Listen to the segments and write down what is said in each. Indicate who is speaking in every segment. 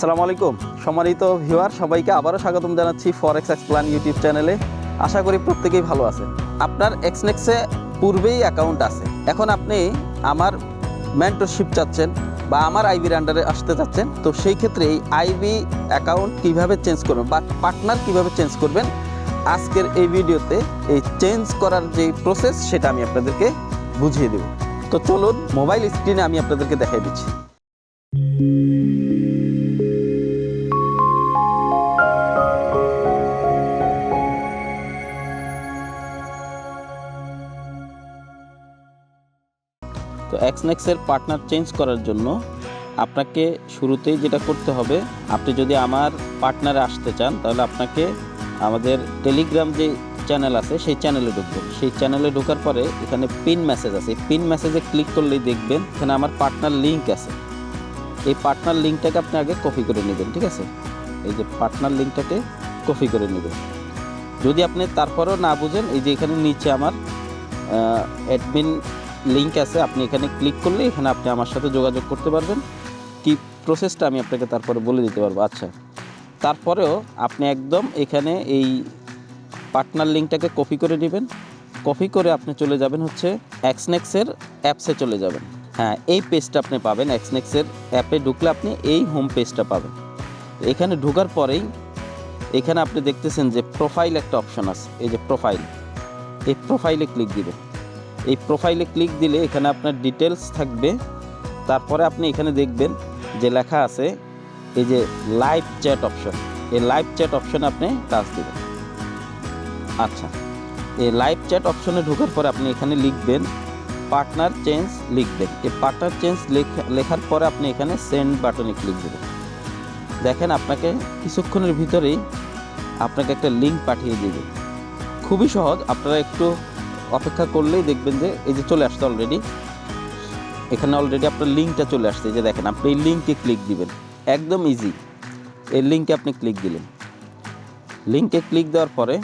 Speaker 1: আসসালামু আলাইকুম। সম্মানিত ভিউয়ার, সবাইকে আবারও স্বাগতম জানাচ্ছি ফরেক্স এক্সপ্লান ইউটিউব চ্যানেলে। আশা করি প্রত্যেকেই ভালো আছে। আপনার এক্সনেক্সে পূর্বেই অ্যাকাউন্ট আছে। এখন আপনি আমার মেন্টরশিপ চাচ্ছেন বা আমার আইবির আন্ডারে আসতে চাচ্ছেন, তো সেই ক্ষেত্রে এই আইবি অ্যাকাউন্ট কীভাবে চেঞ্জ করবেন বা পার্টনার কীভাবে চেঞ্জ করবেন, আজকের এই ভিডিওতে এই চেঞ্জ করার যে প্রসেস সেটা আমি আপনাদেরকে বুঝিয়ে দেব। তো চলুন মোবাইল স্ক্রিনে আমি আপনাদেরকে দেখাই দিচ্ছি। তো এক্সনেক্সের পার্টনার চেঞ্জ করার জন্য আপনাকে শুরুতেই যেটা করতে হবে, আপনি যদি আমার পার্টনারে আসতে চান, তাহলে আপনাকে আমাদের টেলিগ্রাম যে চ্যানেল আছে, সেই চ্যানেলে ঢুকবেন। সেই চ্যানেলে ঢোকার পরে এখানে পিন মেসেজ আছে। পিন মেসেজে ক্লিক করলেই দেখবেন এখানে আমার পার্টনার লিঙ্ক আছে। এই পার্টনার লিঙ্কটাকে আপনি আগে কপি করে নেবেন, ঠিক আছে? এই যে পার্টনার লিঙ্কটাকে কপি করে নেবেন। যদি আপনি তারপরেও না বুঝেন, এই যে এখানে নিচে আমার অ্যাডমিন লিঙ্ক আছে, আপনি এখানে ক্লিক করলে এখানে আপনি আমার সাথে যোগাযোগ করতে পারবেন। কি প্রসেসটা আমি আপনাকে তারপরে বলে দিতে পারব। আচ্ছা তারপরেও আপনি একদম এখানে এই পার্টনার লিঙ্কটাকে কপি করে নেবেন। কপি করে আপনি চলে যাবেন হচ্ছে এক্সনেক্সের অ্যাপসে চলে যাবেন। হ্যাঁ এই পেজটা আপনি পাবেন এক্সনেক্সের অ্যাপে ঢুকলে আপনি এই হোম পেজটা পাবেন। এখানে ঢোকার পরেই এখানে আপনি দেখতেছেন যে প্রোফাইল একটা অপশন আছে, এই যে প্রোফাইল এই প্রোফাইলে ক্লিক দিবেন। এই প্রোফাইলে ক্লিক দিলে এখানে আপনার ডিটেলস থাকবে। তারপরে আপনি এখানে দেখবেন যে লেখা আছে, এই যে লাইভ চ্যাট অপশন এই লাইভ চ্যাট অপশনে আপনি টাচ দেবেন। আচ্ছা এই লাইভ চ্যাট অপশনে ঢোকার পরে আপনি এখানে লিখবেন পার্টনার চেঞ্জ লিখবেন। এই পার্টনার চেঞ্জ লেখার পরে আপনি এখানে সেন্ড বাটনে ক্লিক দেবেন। দেখেন আপনাকে কিছুক্ষণের ভিতরেই আপনাকে একটা লিঙ্ক পাঠিয়ে দেবে। খুবই সহজ, আপনারা একটু অপেক্ষা করলেই দেখবেন যে এই যে চলে আসছে অলরেডি এখানে অলরেডি আপনার লিঙ্কটা চলে আসছে যে দেখেন, আপনি এই লিঙ্কে ক্লিক দিবেন। একদম ইজি এই লিঙ্কে আপনি ক্লিক দিলেন। লিঙ্কে ক্লিক দেওয়ার পরে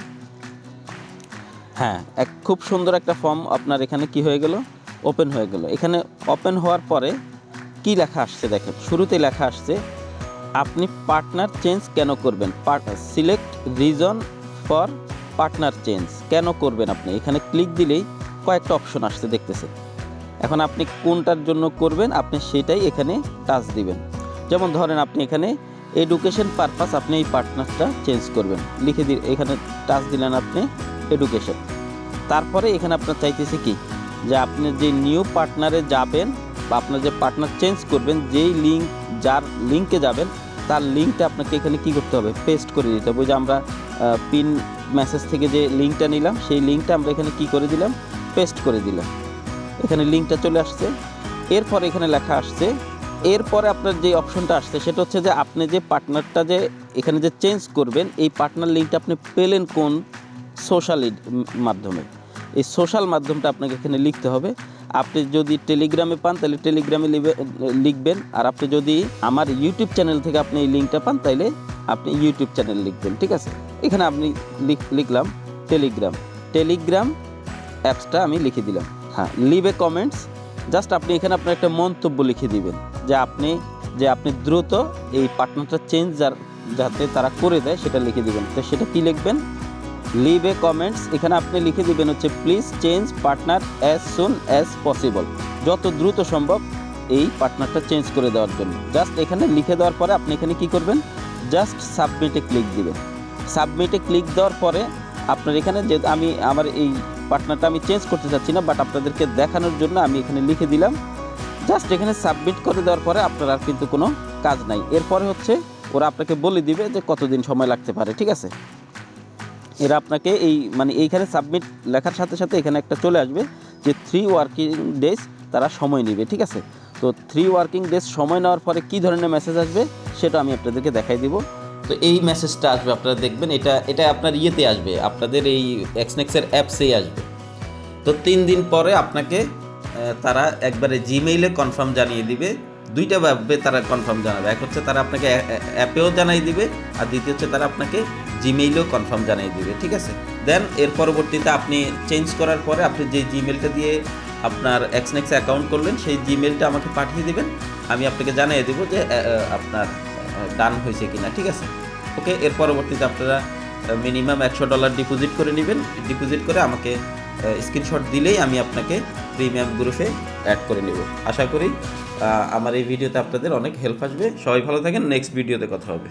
Speaker 1: হ্যাঁ এক খুব সুন্দর একটা ফর্ম আপনার এখানে কি হয়ে গেল? ওপেন হয়ে গেল। এখানে ওপেন হওয়ার পরে কি লেখা আসছে দেখেন? শুরুতে লেখা আসছে, আপনি পার্টনার চেঞ্জ কেন করবেন? Select reason for partner change কেন করবেন আপনি? এখানে ক্লিক দিলেই কয়েকটা অপশন আসছে দেখতেছে এখন আপনি কোনটার জন্য করবেন? আপনি সেটাই এখানে টাচ দিবেন। যেমন ধরেন আপনি এখানে এডুকেশন পারপাস আপনি এই পার্টনারটা চেঞ্জ করবেন। লিখে দি, এখানে টাচ দিলেন আপনি এডুকেশন তারপরে এখানে আপনার চাইতেছে কি? যে আপনি যে নিউ পার্টনারে যাবেন বা আপনার যে পার্টনার চেঞ্জ করবেন, যেই লিঙ্ক যার লিঙ্কে যাবেন, তার লিঙ্কটা আপনাকে এখানে কি করতে হবে? পেস্ট করে দিতে হবে। যে আমরা পিন মেসেজ থেকে যে লিঙ্কটা নিলাম, সেই লিঙ্কটা আমরা এখানে কি করে দিলাম? পেস্ট করে দিলাম। এখানে লিঙ্কটা চলে আসছে। এরপরে এখানে লেখা আসছে, এরপরে আপনার যে অপশনটা আসছে, সেটা হচ্ছে যে আপনি যে পার্টনারটা যে এখানে যে চেঞ্জ করবেন, এই পার্টনার লিঙ্কটা আপনি পেলেন কোন সোশ্যাল মাধ্যমে? এই সোশ্যাল মাধ্যমটা আপনাকে এখানে লিখতে হবে। আপনি যদি টেলিগ্রামে পান, তাহলে টেলিগ্রামে লিখবেন। আর আপনি যদি আমার ইউটিউব চ্যানেল থেকে আপনি এই লিঙ্কটা পান, তাহলে আপনি ইউটিউব চ্যানেল লিখবেন, ঠিক আছে? এখানে আপনি লিখলাম টেলিগ্রাম টেলিগ্রাম অ্যাপসটা আমি লিখে দিলাম। হ্যাঁ লিভ এ কমেন্টস জাস্ট আপনি এখানে আপনার একটা মন্তব্য লিখে দিবেন, যে আপনি যে আপনি দ্রুত এই পার্টনারটা চেঞ্জ যার যাতে তারা করে দেয়, সেটা লিখে দিবেন। তো সেটা কী লিখবেন? লিভ এ কমেন্টস, এখানে আপনি লিখে দিবেন হচ্ছে please change partner as soon as possible যত দ্রুত সম্ভব এই পার্টনারটা চেঞ্জ করে দেওয়ার জন্য। জাস্ট এখানে লিখে দেওয়ার পরে আপনি এখানে কি করবেন? জাস্ট সাবমিটে ক্লিক দিবেন। সাবমিটে ক্লিক দেওয়ার পরে আপনার এখানে যে আমি, আমার এই পার্টনারটা আমি চেঞ্জ করতে চাচ্ছি না বাট আপনাদেরকে দেখানোর জন্য আমি এখানে লিখে দিলাম। জাস্ট এখানে সাবমিট করে দেওয়ার পরে আপনার আর কিন্তু কোনো কাজ নাই। এরপরে হচ্ছে ওরা আপনাকে বলে দিবে যে কতদিন সময় লাগতে পারে, ঠিক আছে? এরা আপনাকে এই মানে এইখানে সাবমিট লেখার সাথে সাথে এখানে একটা চলে আসবে যে থ্রি ওয়ার্কিং ডেজ তারা সময় নেবে, ঠিক আছে? তো থ্রি ওয়ার্কিং ডেজ সময় নেওয়ার পরে কী ধরনের মেসেজ আসবে সেটা আমি আপনাদেরকে দেখাই দিব। তো এই মেসেজটা আসবে, আপনারা দেখবেন এটা এটা আপনার ইয়েতে আসবে, আপনাদের এই এক্সনেক্সের অ্যাপসেই আসবে। তো তিন দিন পরে আপনাকে তারা একবারে জিমেইলে কনফার্ম জানিয়ে দিবে, দুইটা ভাবে তারা কনফার্ম জানাবে। এক হচ্ছে তারা আপনাকে অ্যাপেও জানাই দিবে, আর দ্বিতীয় হচ্ছে তারা আপনাকে জিমেইলেও কনফার্ম জানিয়ে দিবে, ঠিক আছে? দেন এর পরবর্তীতে আপনি চেঞ্জ করার পরে আপনি যে জিমেলটা দিয়ে আপনার এক্সনেক্স অ্যাকাউন্ট করলেন, সেই জিমেলটা আমাকে পাঠিয়ে দেবেন। আমি আপনাকে জানিয়ে দেবো যে আপনার ডান হয়েছে কিনা, ঠিক আছে? ওকে এর পরবর্তীতে আপনারা মিনিমাম একশো ডলার ডিপোজিট করে নেবেন। ডিপোজিট করে আমাকে স্ক্রিনশট দিলেই আমি আপনাকে প্রিমিয়াম গ্রুপে অ্যাড করে নেব। আশা করি আমার এই ভিডিওতে আপনাদের অনেক হেল্প আসবে। সবাই ভালো থাকেন নেক্সট ভিডিওতে কথা হবে।